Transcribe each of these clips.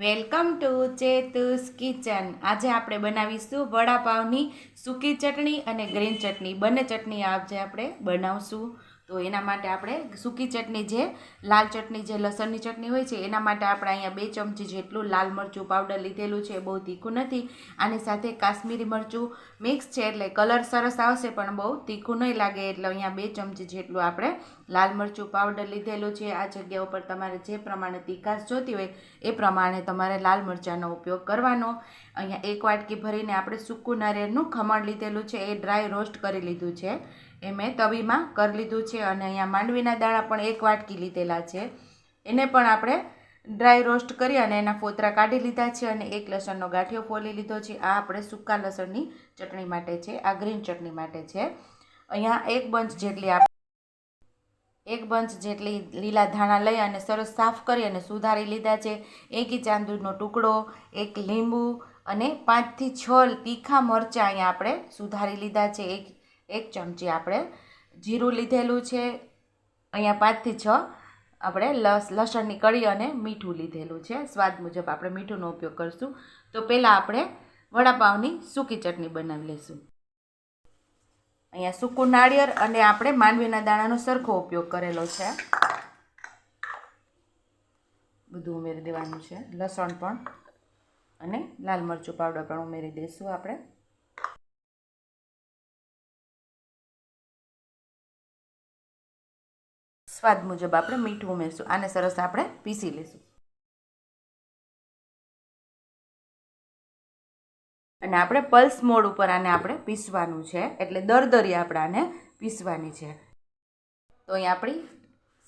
Welcome to ચેતુસ kitchen. આજે આપણે બનાવીશું વડાપાવની સૂકી ચટણી અને ગ્રીન ચટણી. બંને ચટણી આજે આપણે બનાવશું. તો એના માટે આપણે સૂકી ચટણી જે, લાલ ચટણી જે, લસણની ચટણી હોય છે, એના માટે આપણે અહીંયા બે ચમચી જેટલું લાલ મરચું પાવડર લીધેલું છે, બહુ તીખું નથી. આની સાથે કાશ્મીરી મરચું મિક્સ છે એટલે કલર સરસ આવશે, પણ બહુ તીખું નહીં લાગે. એટલે અહીંયા બે ચમચી જેટલું આપણે લાલ મરચું પાવડર લીધેલું છે. આ જગ્યા ઉપર તમારે જે પ્રમાણે તીખાશ જોતી હોય, એ પ્રમાણે તમારે લાલ મરચાંનો ઉપયોગ કરવાનો. અહીંયા એક વાટકી ભરીને આપણે સૂકું નારિયેળનું ખમણ લીધેલું છે. એ ડ્રાય રોસ્ટ કરી લીધું છે. એ મેં તવીમાં કરી લીધું છે અને અહીંયા માંડવીના દાણા પણ એક વાટકી લીધેલા છે. એને પણ આપણે ડ્રાય રોસ્ટ કરી અને એના ફોતરા કાઢી લીધા છે અને એક લસણનો ગાંઠિયો ફોલી લીધો છે. આ આપણે સૂકા લસણની ચટણી માટે છે, આ ગ્રીન ચટણી માટે છે. અહીંયા એક બંચ જેટલી આપણે એક બંચ જેટલી લીલા ધાણા લઈ અને સરસ સાફ કરી અને સુધારી લીધા છે. એક ઇંચ ટુકડો, એક લીંબુ અને પાંચથી છ તીખા મરચાં અહીંયા આપણે સુધારી લીધા છે. એક એક ચમચી આપણે જીરું લીધેલું છે. અહીંયા પાંચથી છ આપણે લસ, લસણની કળી અને મીઠું લીધેલું છે. સ્વાદ મુજબ આપણે મીઠુંનો ઉપયોગ કરીશું. તો પહેલાં આપણે વડાપાવની સૂકી ચટણી બનાવી લઈશું અહીંયા સૂકું નાળિયેર અને આપણે માંડવીના દાણાનો સરખો ઉપયોગ કરેલો છે. બધું ઉમેરી દેવાનું છે. લસણ પણ અને લાલ મરચું પાવડર પણ ઉમેરી દઈશું આપણે. સ્વાદ મુજબ આપણે મીઠું ઉમેરશું. આને સરસ આપણે પીસી લઈશું અને આપણે પલ્સ મોડ ઉપર આને આપણે પીસવાનું છે. એટલે દરદરી આપણે આને પીસવાની છે. તો અહીં આપણી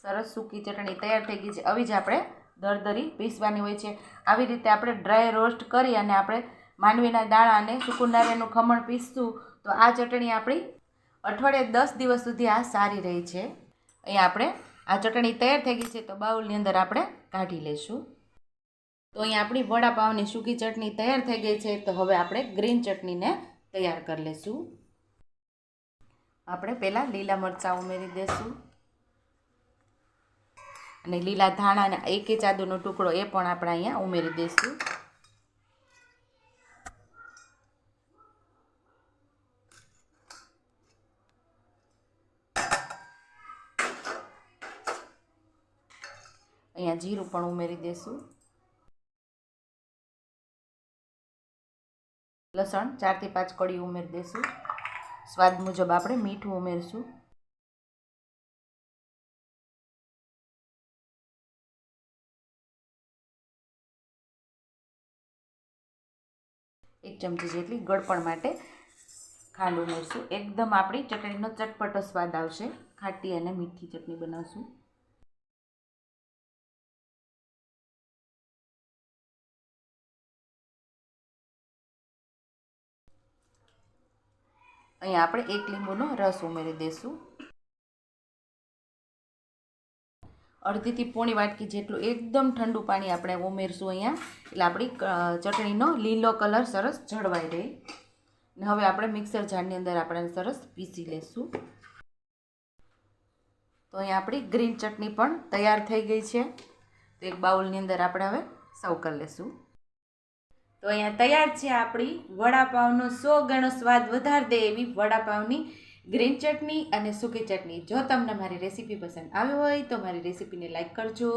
સરસ સૂકી ચટણી તૈયાર થઈ ગઈ છે. આવી જ આપણે દરદરી પીસવાની હોય છે. આવી રીતે આપણે ડ્રાય રોસ્ટ કરી અને આપણે માંડવીના દાણા અને સૂકું ખમણ પીસશું. તો આ ચટણી આપણી અઠવાડિયે દસ દિવસ સુધી આ સારી રહી છે. અહીંયા આપણે, આ ચટણી તૈયાર થઈ ગઈ છે, તો બાઉલની અંદર આપણે કાઢી લઈશું. તો અહીંયા આપણી વડાપાવની સૂકી ચટણી તૈયાર થઈ ગઈ છે, તો હવે આપણે ગ્રીન ચટણીને તૈયાર કરી લઈશું. આપણે પહેલાં લીલા મરચાં ઉમેરી દઈશું. અને લીલા ધાણા અને એક ઇંચ આદુનો ટુકડો એ પણ આપણે અહીંયા ઉમેરી દઈશું. અહીંયા જીરું પણ ઉમેરી દઈશું લસણ ચારથી પાંચ કળી ઉમેરી દઈશું સ્વાદ મુજબ આપણે મીઠું ઉમેરશું. એક ચમચી જેટલી ગળપણ માટે ખાંડ ઉમેરશું. એકદમ આપણી ચટણીનો ચટપટો સ્વાદ આવશે. ખાટી અને મીઠી ચટણી બનાવશું. અહીંયા આપણે એક લીંબુનો રસ ઉમેરી દઈશું અડધીથી પોણી વાટકી જેટલું એકદમ ઠંડુ પાણી આપણે ઉમેરશું અહીંયા. એટલે આપણી ચટણીનો લીલો કલર સરસ જળવાઈ રહે. ને હવે આપણે મિક્સર જારની અંદર આપણે સરસ પીસી લઈશું તો અહીંયા આપણી ગ્રીન ચટણી પણ તૈયાર થઈ ગઈ છે. તો એક બાઉલની અંદર આપણે હવે સર્વ કરી લઈશું તો અહીંયા તૈયાર છે આપણી વડાપાવનો સો ગણો સ્વાદ વધાર દે એવી વડાપાવની ગ્રીન ચટણી અને સૂકી ચટણી. જો તમને મારી રેસીપી પસંદ આવી હોય તો મારી રેસીપીને લાઇક કરજો,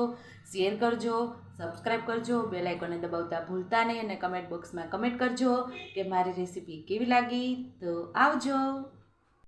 શેર કરજો સબસ્ક્રાઈબ કરજો બે લાઇકોને દબાવતા ભૂલતા નહીં અને કમેન્ટ બોક્સમાં કમેન્ટ કરજો કે મારી રેસીપી કેવી લાગી. તો આવજો.